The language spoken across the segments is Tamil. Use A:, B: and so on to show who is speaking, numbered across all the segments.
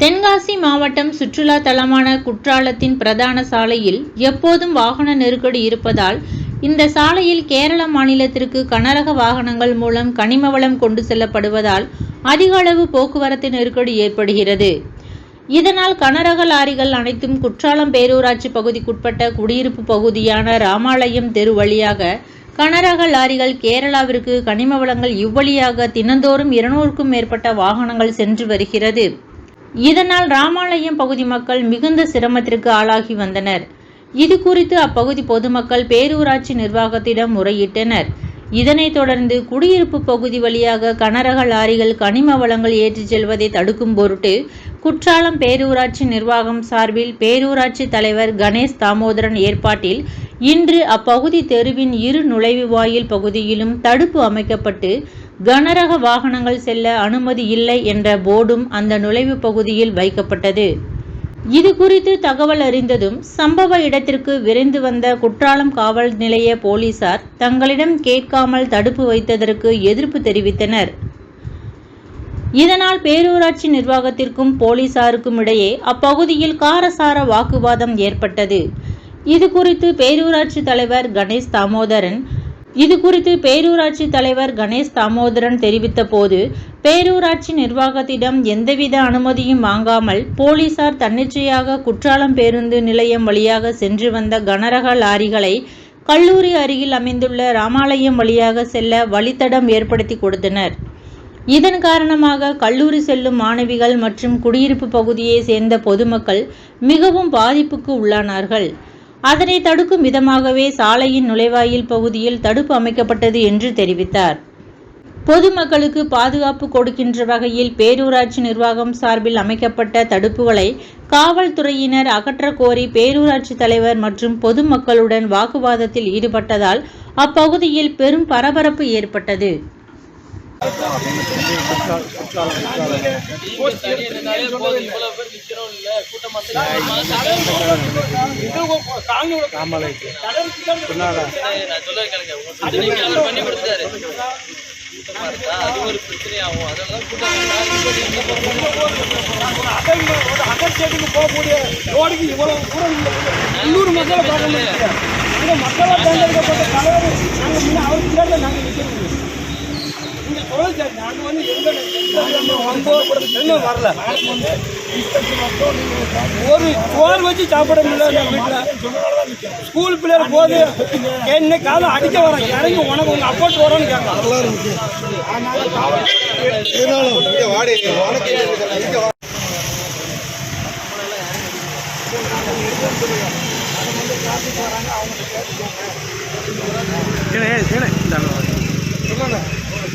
A: தென்காசி மாவட்டம் சுற்றுலா தலமான குற்றாலத்தின் பிரதான சாலையில் எப்போதும் வாகன நெருக்கடி இருப்பதால் இந்த சாலையில் கேரள மாநிலத்திற்கு கனரக வாகனங்கள் மூலம் கனிம வளம் கொண்டு செல்லப்படுவதால் அதிக அளவு போக்குவரத்து நெருக்கடி ஏற்படுகிறது. இதனால் கனரக லாரிகள் அனைத்தும் குற்றாலம் பேரூராட்சி பகுதிக்குட்பட்ட குடியிருப்பு பகுதியான ராமாலயம் தெரு வழியாக கனரக லாரிகள் கேரளாவிற்கு கனிம வளங்கள் இவ்வழியாக தினந்தோறும் இருநூறுக்கும் மேற்பட்ட வாகனங்கள் சென்று வருகிறது. இதனால் ராமாலயம் பகுதி மக்கள் மிகுந்த சிரமத்திற்கு ஆளாகி வந்தனர். இது குறித்து அப்பகுதி பொதுமக்கள் பேரூராட்சி நிர்வாகத்திடம் முறையிட்டனர். இதனைத் தொடர்ந்து குடியிருப்பு பகுதி வழியாக கனரக லாரிகள் கனிம வளங்கள் ஏற்றிச் செல்வதை தடுக்கும் பொருட்டு குற்றாலம் பேரூராட்சி நிர்வாகம் சார்பில் பேரூராட்சி தலைவர் கணேஷ் தாமோதரன் ஏற்பாட்டில் இன்று அப்பகுதி தெருவின் இரு நுழைவு வாயில் பகுதியிலும் தடுப்பு அமைக்கப்பட்டு கனரக வாகனங்கள் செல்ல அனுமதி இல்லை என்ற போர்டும் அந்த நுழைவு பகுதியில் வைக்கப்பட்டது. இது குறித்து தகவல் அறிந்ததும் சம்பவ இடத்திற்கு விரைந்து வந்த குற்றாலம் காவல் நிலைய போலீசார் தங்களிடம் கேட்காமல் தடுப்பு வைத்ததற்கு எதிர்ப்பு தெரிவித்தனர். இதனால் பேரூராட்சி நிர்வாகத்திற்கும் போலீசாருக்கும் இடையே அப்பகுதியில் காரசார வாக்குவாதம் ஏற்பட்டது. இது குறித்து பேரூராட்சி தலைவர் கணேஷ் தாமோதரன் இது குறித்து பேரூராட்சி தலைவர் கணேஷ் தாமோதரன் தெரிவித்த போது பேரூராட்சி நிர்வாகத்திடம் எந்தவித அனுமதியும் வாங்காமல் போலீசார் தன்னிச்சையாக குற்றாலம் பேருந்து நிலையம் வழியாக சென்று வந்த கனரக லாரிகளை கல்லூரி அருகில் அமைந்துள்ள ராமாலயம் வழியாக செல்ல வழித்தடம் ஏற்படுத்தி கொடுத்தனர். இதன் காரணமாக கல்லூரி செல்லும் மாணவிகள் மற்றும் குடியிருப்பு பகுதியை சேர்ந்த பொதுமக்கள் மிகவும் பாதிப்புக்கு உள்ளானார்கள். அதனை தடுக்கும் விதமாகவே சாலையின் நுழைவாயில் பகுதியில் தடுப்பு அமைக்கப்பட்டது என்று தெரிவித்தார். பொதுமக்களுக்கு பாதுகாப்பு கொடுக்கின்ற வகையில் பேரூராட்சி நிர்வாகம் சார்பில் அமைக்கப்பட்ட தடுப்புகளை காவல்துறையினர் அகற்ற கோரி பேரூராட்சி தலைவர் மற்றும் பொதுமக்களுடன் வாக்குவாதத்தில் ஈடுபட்டதால் அப்பகுதியில் பெரும் பரபரப்பு ஏற்பட்டது.
B: ராமலைக்கு
C: அது ஒரு பிரச்சனையாகும் அதனால
B: போகக்கூடிய ரோடுக்கு இவ்வளவு தூரம் உள்ளூர் மக்களை மக்களை தேர்ந்தெடுக்கப்பட்ட தலைவர் நாங்கள் அவர் தேர்தல் நாங்கள் நிற்கிறோம் நீங்க சொல்லுங்க சார் வந்து எந்த வரல ஒரு சோறு வச்சு சாப்பிட முடியல வீட்டில். ஸ்கூல் பிள்ளைகள் போது என்ன காலம் அடிக்க வர இறங்கி உனக்கு உங்க அப்போட்டு வரோன்னு கேட்கலாம்.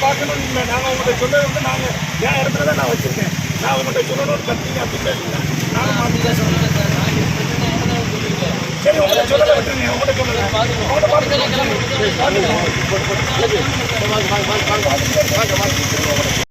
B: பார்க்கணும் நாங்கள் உங்கள்கிட்ட சொல்ல வந்து நாங்கள் என் இடத்துல தான் நான் வச்சிருக்கேன் நான் உங்கள்கிட்ட சொல்லணும்னு கத்திங்க அப்படின்னு இல்லை நானும் மாற்றி பேசுகிறேன் சரி உங்களை சொல்ல விட்டுருங்க உங்கள்கிட்ட சொல்லுங்க உங்கள்கிட்ட பார்த்து